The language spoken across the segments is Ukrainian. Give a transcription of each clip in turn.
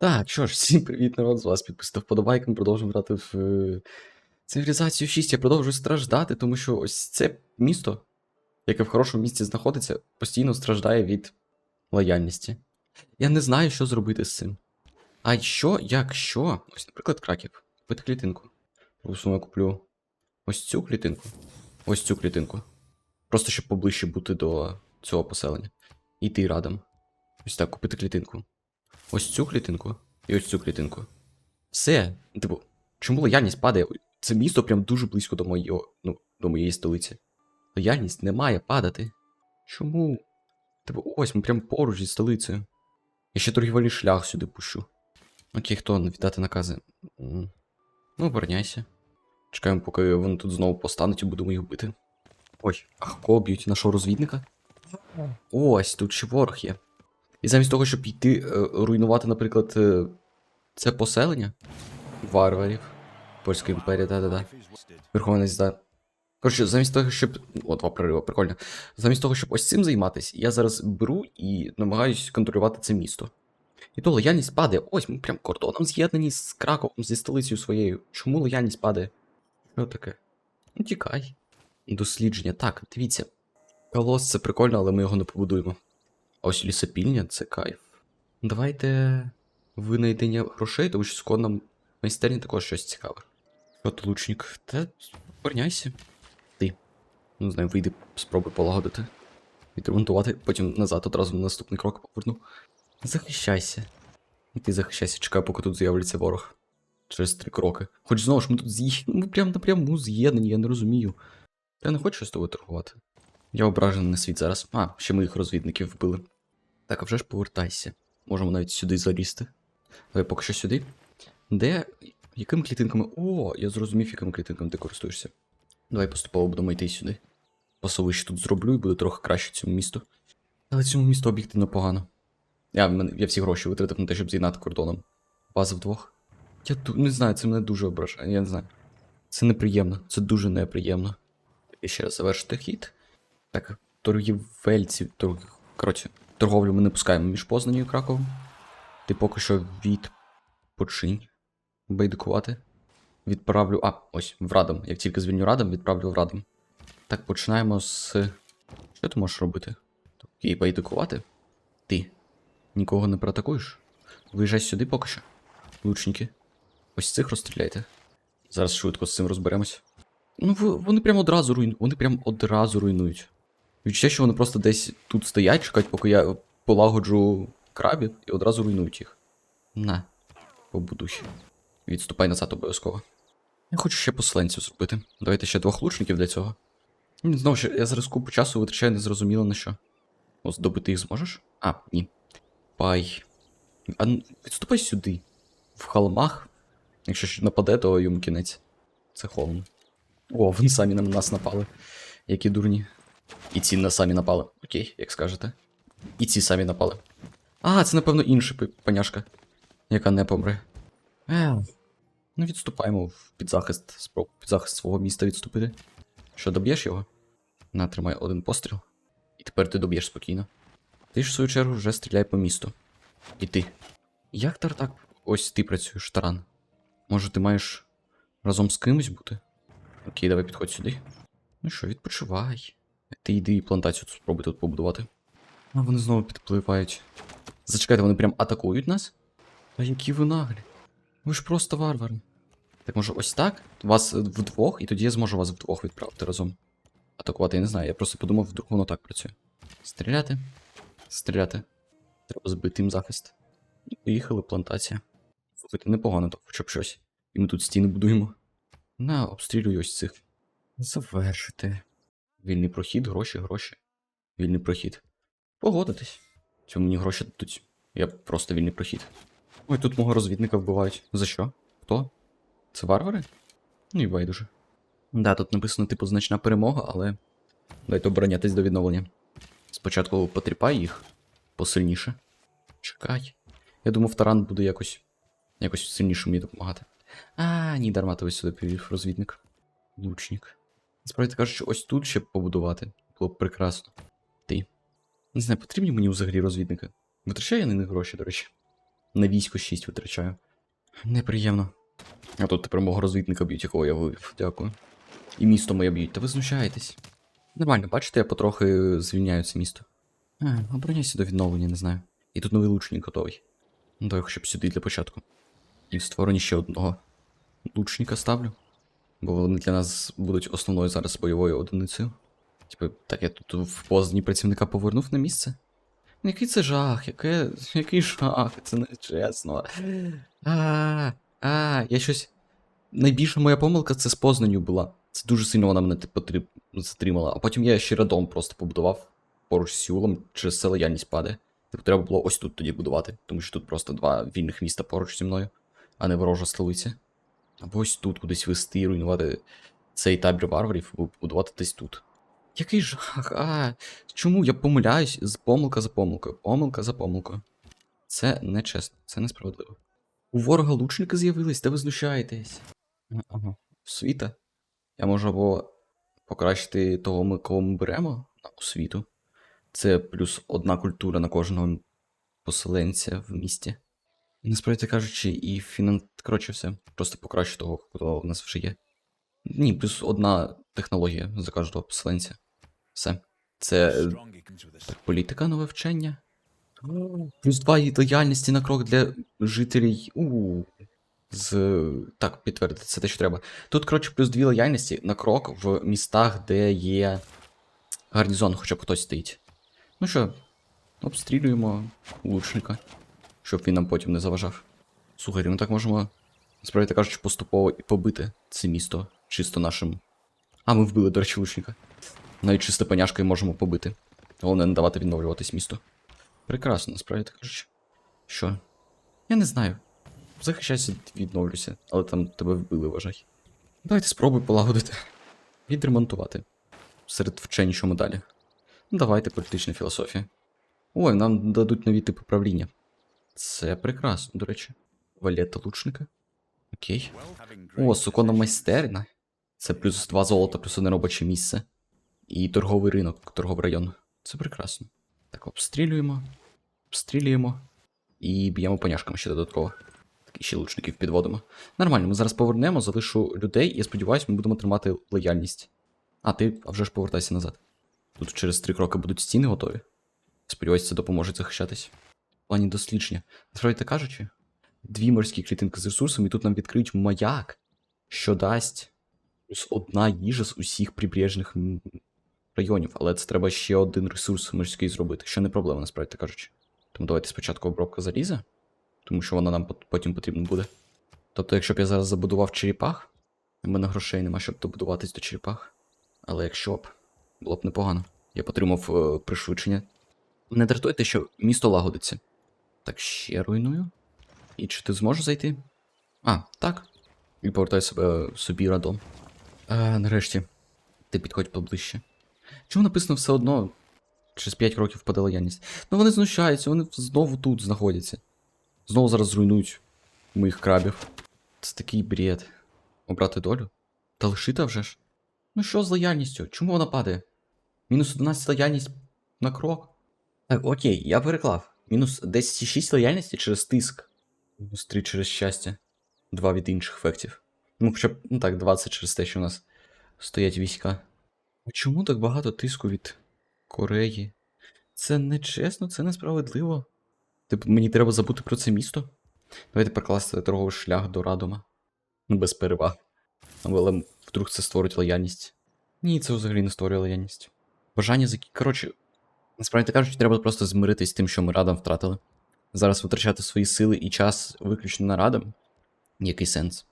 Так, що ж, всім привіт, народ, з вас підписав вподобайки, ми продовжуємо грати в е, цивілізацію 6. Я продовжую страждати, тому що ось це місто, яке в хорошому місці знаходиться, постійно страждає від лояльності. Я не знаю, що зробити з цим. А що, якщо, ось, наприклад, краків, купити клітинку. Припустимо, я куплю ось цю клітинку, ось цю клітинку. Просто щоб поближче бути до цього поселення. І йти радом. Ось так, купити клітинку. Ось цю клітинку і ось цю клітинку. Все. Типу, чому лояльність падає? Це місто прям дуже близько до моєї, ну, до моєї столиці. Лояльність не має падати. Чому? Типу, ось ми прям поруч зі столицею. Я ще торгівельний шлях сюди пущу. Окей, хто віддати накази? Ну, обороняйся. Чекаємо, поки вони тут знову постануть і будемо їх бити. Ой, а кого б'ють нашого розвідника? Ось, тут ще ворог є. І замість того, щоб йти е, руйнувати, наприклад, е, це поселення варварів. Польська імперія, да-да-да. Верховна Зда. Коротше, замість того, щоб. О, два прориви, прикольно. Замість того, щоб ось цим займатися, я зараз беру і намагаюсь контролювати це місто. І то лояльність падає. Ось ми прям кордоном з'єднані з Краковом, зі столицею своєю. Чому лояльність падає? Що таке? Ну, тікай. Дослідження. Так, дивіться. Колос це прикольно, але ми його не побудуємо. А ось лісопільня це кайф. Давайте винайдення грошей, тому що скоро нам майстерні також щось цікаве. Що лучник? Та обороняйся. Ти. Ну, знаю, вийди, спробуй полагодити. Відремонтувати, потім назад одразу на наступний крок поверну. Захищайся. І ти захищайся, чекай, поки тут з'являться ворог. Через три кроки. Хоч знову ж ми тут з'їхали. Ми прям напряму з'єднані, я не розумію. Я не хочу з тобою торгувати. Я ображений на світ зараз. А, ще моїх розвідників вбили. Так, а вже ж повертайся. Можемо навіть сюди залізти. Давай поки що сюди. Де. Якими клітинками. О, я зрозумів, якими клітинками ти користуєшся. Давай поступово будемо йти сюди. Пасовище тут зроблю і буде трохи краще цьому місту. Але цьому місту об'єктивно погано. Я, я всі гроші витратив на те, щоб з'єднати кордоном. База вдвох. Я не знаю, це мене дуже ображає, я не знаю. Це неприємно, це дуже неприємно. І ще раз завершити хід. Так, торгівельці, торг... коротше, торговлю ми не пускаємо між Познанню і Краковом. Ти поки що відпочинь. Байдикувати. Відправлю. А, ось, в Радом. Як тільки звільню Радом, відправлю в Радом. Так, починаємо з. Що ти можеш робити? Окей, байдикувати? Ти. Нікого не проатакуєш? Виїжджай сюди поки що. Лучники. Ось цих розстріляйте. Зараз швидко з цим розберемось. Ну, вони прям одразу руйнують. Вони прям одразу руйнують. Відчуття, що вони просто десь тут стоять, чекають, поки я полагоджу крабів і одразу руйнують їх. На, побудуй. Відступай назад обов'язково. Я хочу ще поселенців зробити. Давайте ще двох лучників для цього. Знову ж, я зараз купу часу витрачаю незрозуміло на що. Ось добити їх зможеш? А, ні. Пай. А відступай сюди. В холмах. Якщо ж нападе, то йому кінець. Це холм. О, вони самі на нас напали. Які дурні. І ці на самі напали. Окей, як скажете. І ці самі напали. А, це, напевно, інша паняшка, яка не помре. Е, ну, відступаємо в підзахист. Спроб під захист свого міста відступити. Що, доб'єш його? На, тримай один постріл. І тепер ти доб'єш спокійно. Ти ж в свою чергу вже стріляй по місту. І ти. Як тартак? Ось ти працюєш, таран. Може, ти маєш разом з кимось бути? Окей, давай підходь сюди. Ну що, відпочивай. Ти йди і плантацію тут спробуй тут побудувати. А вони знову підпливають. Зачекайте, вони прям атакують нас? Та які ви наглі. Ви ж просто варвари. Так може ось так? Вас е, вдвох, і тоді я зможу вас вдвох відправити разом. Атакувати, я не знаю, я просто подумав, вдруг воно так працює. Стріляти. Стріляти. Треба збити їм захист. І поїхали, плантація. Слухайте, непогано то, хоча б щось. І ми тут стіни будуємо. На, обстрілюй ось цих. Завершити. Вільний прохід, гроші, гроші. Вільний прохід. Погодитись. Цьому мені гроші дадуть. Я просто вільний прохід. Ой, тут мого розвідника вбивають. За що? Хто? Це варвари? Ну і байдуже. Да, тут написано, типу, значна перемога, але. Дайте оборонятись до відновлення. Спочатку потріпай їх посильніше. Чекай. Я думав, таран буде якось. якось сильніше мені допомагати. А, ні, дарма ти сюди привів розвідник. Лучник. Насправді кажучи, ось тут ще побудувати. Було б прекрасно. Ти. Не знаю, потрібні мені взагалі розвідники. Витрачаю я на них гроші, до речі. На військо 6 витрачаю. Неприємно. А тут тепер мого розвідника б'ють, якого я вивів. Дякую. І місто моє б'ють. Та ви знущаєтесь. Нормально, бачите, я потрохи звільняю це місто. А, обороняйся до відновлення, не знаю. І тут новий лучник готовий. Ну, то хоча б сюди для початку. І в створенні ще одного лучника ставлю. Бо вони для нас будуть основною зараз бойовою одиницею. Типу, так я тут в позні працівника повернув на місце. Ну, Який це жах, яке, який жах, це не чесно. А, а, я щось. Найбільша моя помилка це з Познанню була. Це дуже сильно вона мене типу, трі- затримала. А потім я ще радом просто побудував поруч з Сеулом, через це лояльність падає. Типу, треба було ось тут тоді будувати, тому що тут просто два вільних міста поруч зі мною, а не ворожа столиця. Або ось тут кудись вести і руйнувати цей табір варварів, будувати десь тут. Який жах, а чому я помиляюсь з помилка за помилкою, помилка за помилкою. Це нечесно, це несправедливо. У ворога лучники з'явились, де ви знущаєтесь. Ага. Освіта. Я можу або покращити того, ми- кого ми беремо на освіту. Це плюс одна культура на кожного поселенця в місті. Насправді кажучи, і фінан... Коротше, все. Просто покращу того, хто в нас вже є. Ні, плюс одна технологія за кожного поселенця. Все. Це е, так, політика нове вчення. Плюс два лояльності на крок для жителів. У з. Так, підтвердити, це те, що треба. Тут, коротше, плюс дві лояльності на крок в містах, де є гарнізон, хоча б хтось стоїть. Ну що, обстрілюємо лучника, щоб він нам потім не заважав. Слухай, ми так можемо, справді кажучи, поступово і побити це місто чисто нашим. А, ми вбили, до речі, лучника. Навіть чисто паняшкою можемо побити. Головне не давати відновлюватись місту. Прекрасно, насправді кажучи. Що? Я не знаю. Захищайся, відновлюся, але там тебе вбили, вважай. Давайте спробуй полагодити. Відремонтувати. Серед вчень, що ми далі. Ну, давайте політична філософія. Ой, нам дадуть нові типи правління. Це прекрасно, до речі. Валета лучника. Окей. О, суконна майстерня. Це плюс два золота, плюс одне робоче місце. І торговий ринок, торговий район. Це прекрасно. Так, обстрілюємо. Обстрілюємо. І б'ємо поняшками ще додатково. Так, і ще лучників підводимо. Нормально, ми зараз повернемо, залишу людей, і я сподіваюся, ми будемо тримати лояльність. А, ти а вже ж повертайся назад. Тут через три кроки будуть стіни готові. Сподіваюся, це допоможе захищатись. Плані дослідження. Насправді так кажучи, дві морські клітинки з ресурсами, і тут нам відкриють маяк, що дасть одна їжа з усіх прибережних районів. Але це треба ще один ресурс морський зробити, що не проблема, насправді так кажучи. Тому давайте спочатку обробка заліза, тому що вона нам потім потрібна буде. Тобто, якщо б я зараз забудував черепах, у мене грошей нема, щоб добудуватись до черепах. Але якщо б, було б непогано. Я потримав е, пришвидшення. Не дратуйте, що місто лагодиться. Так, ще руйную. І чи ти зможеш зайти? А, так. І повертай себе собі радом. А, нарешті. Ти підходь поближче. Чому написано все одно? Через 5 років впаде лояльність. Ну вони знущаються, вони знову тут знаходяться. Знову зараз зруйнують моїх крабів. Це такий бред. Обрати долю? Та лишита вже ж. Ну що з лояльністю? Чому вона падає? Мінус 11 лояльність на крок. Так, окей, я переклав. Мінус 10,6 лояльності через тиск. Мінус 3 через щастя. 2 від інших ефектів. Ну, хоча б, ну так, 20 через те, що у нас стоять війська. Чому так багато тиску від Кореї? Це не чесно, це несправедливо. Типу, мені треба забути про це місто. Давайте перекласти торговий шлях до Радома. Ну, без переваг. Але вдруг це створить лояльність. Ні, це взагалі не створює лояльність. Бажання за Коротше, насправді кажучи, треба просто змиритись з тим, що ми радом втратили. Зараз витрачати свої сили і час виключно на радом. Який сенс?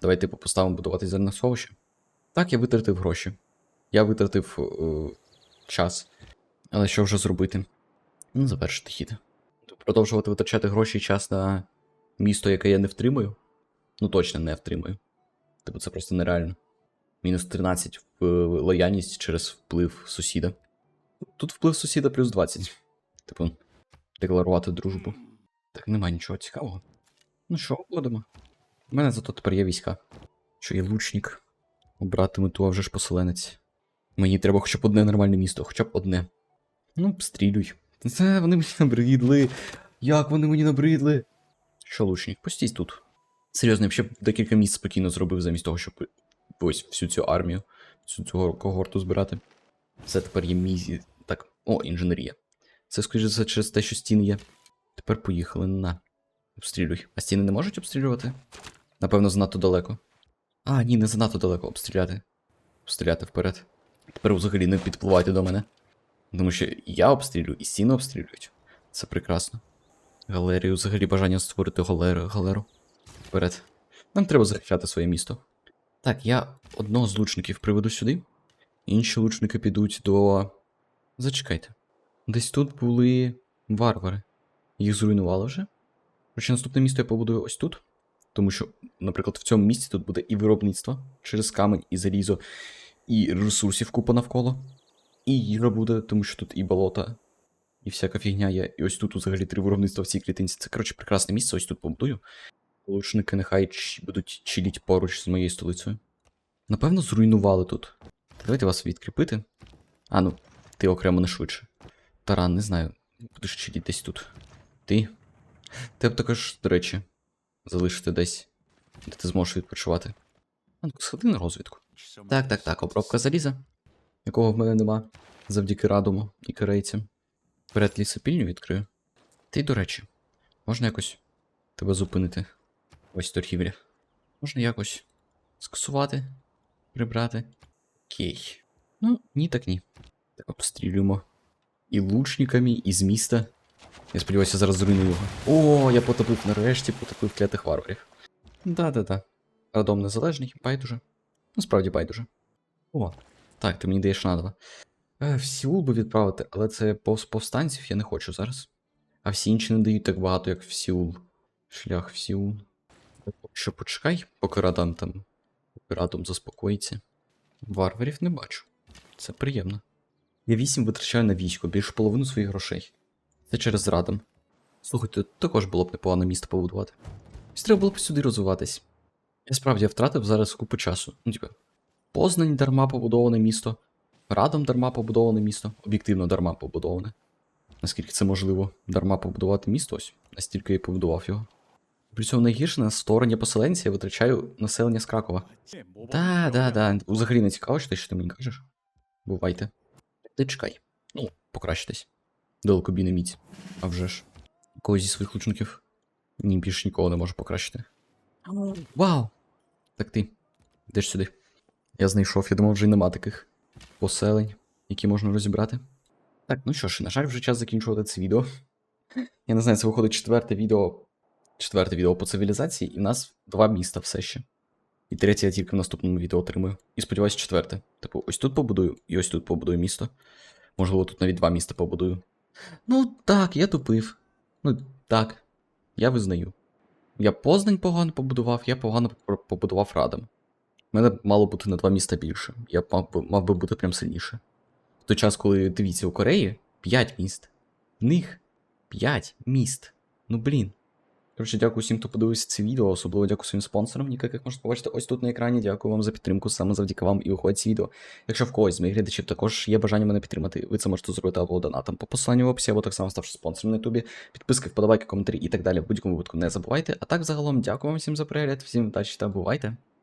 Давай, типу, поставимо будувати зерносховище. Так, я витратив гроші. Я витратив е, час. Але що вже зробити? Ну, завершити хід. Продовжувати витрачати гроші і час на місто, яке я не втримую. Ну, точно не втримую. Типу, це просто нереально. Мінус 13 в лояльність через вплив сусіда. Тут вплив сусіда плюс 20. Типу, декларувати дружбу. Так немає нічого цікавого. Ну що, будемо. У мене зато тепер є війська. Що є лучник. Обрати мету, а вже ж поселенець. Мені треба хоча б одне нормальне місто, хоча б одне. Ну, обстрілюй. Це вони мені набридли. Як вони мені набридли? Що лучник, постій тут. Серйозно, я б ще декілька місць спокійно зробив замість того, щоб ось всю цю армію, всю цю когорту збирати. Це тепер є мій. Так, о, інженерія. Це, скоріше за через те, що стіни є. Тепер поїхали на. Обстрілюй. А стіни не можуть обстрілювати? Напевно, занадто далеко. А, ні, не занадто далеко обстріляти. Обстріляти вперед. Тепер взагалі не підпливайте до мене. Тому що я обстрілюю і стіни обстрілюють. Це прекрасно. Галерію, взагалі бажання створити галеру. галеру. Вперед. Нам треба захищати своє місто. Так, я одного з лучників приведу сюди. Інші лучники підуть до. Зачекайте. Десь тут були варвари. Їх зруйнували вже. Короче, наступне місто я побудую ось тут. Тому що, наприклад, в цьому місці тут буде і виробництво через камень, і залізо, і ресурсів купа навколо. І їжа буде, тому що тут і болота, і всяка фігня є. І ось тут взагалі три виробництва в цій клітинці. Це, коротше, прекрасне місце, ось тут побудую. Лучники нехай будуть чиліть поруч з моєю столицею. Напевно, зруйнували тут. Давайте вас відкріпити. А, ну, ти окремо не швидше. Таран, не знаю. Будеш чиліть десь тут. Ти. Тебе також, до речі, залишити десь, де ти зможеш відпочивати. А ну, сходи на розвідку. Так, так, так, обробка заліза, якого в мене нема, завдяки радуму і корейцям. Перед лісопільню відкрию. Ти, до речі, можна якось тебе зупинити. Ось торгівля. Можна якось скасувати, прибрати. Окей. Ну, ні, так ні. Так, обстрілюємо. І лучниками, і з міста. Я сподіваюся, зараз зруйную його. О, я потопив нарешті, потопив клятих варварів. Да-да-да. Радом незалежний, байдуже. Насправді байдуже. О, так, ти мені даєш надо. Е, в Сіул би відправити, але це повстанців я не хочу зараз. А всі інші не дають так багато, як в Сіул. Шлях в Сіул. Що почекай, поки Радам там. Поки Радом заспокоїться. Варварів не бачу. Це приємно. Я вісім витрачаю на військо, більше половину своїх грошей. Це через Радом. Слухайте, також було б непогано місто побудувати. Ось треба було б сюди розвиватись. Я справді втратив зараз купу часу. Ну, типа, Познань дарма побудоване місто, Радом дарма побудоване місто, об'єктивно дарма побудоване. Наскільки це можливо, дарма побудувати місто ось, настільки я побудував його. При цьому найгірше на створення поселенця я витрачаю населення з Кракова. Да, да, да. Взагалі не цікаво, що ти, що ти мені кажеш. Бувайте. Ти чекай. Ну, покращитись. Далекобійна міць. А вже ж. Когось зі своїх лучників. Ні, більше нікого не можу покращити. Вау! Так ти. Йдеш сюди. Я знайшов, я думав, вже й нема таких поселень, які можна розібрати. Так, ну що ж, на жаль, вже час закінчувати це відео. Я не знаю, це виходить четверте відео. Четверте відео по цивілізації, і в нас два міста все ще. І третє я тільки в наступному відео отримую. І сподіваюся, четверте. Типу, ось тут побудую, і ось тут побудую місто. Можливо, тут навіть два міста побудую. Ну, так, я тупив. Ну, так, я визнаю. Я Познань погано побудував, я погано побудував радом. Мене мало бути на два міста більше. Я мав би, мав би бути прям сильніше. В той час, коли дивіться у Кореї 5 міст. В них 5 міст. Ну блін. Коротше, дякую всім, хто подивився це відео, особливо дякую своїм спонсорам, Ніка, як можете побачити ось тут на екрані. Дякую вам за підтримку, саме завдяки вам і виходить це відео. Якщо в когось з моїх глядачів також є бажання мене підтримати, ви це можете зробити або донатом по посиланню в описі, або так само ставши спонсором на ютубі, підписки, вподобайки, коментарі і так далі. В будь-якому випадку не забувайте. А так загалом дякую вам всім за перегляд, всім удачі та бувайте!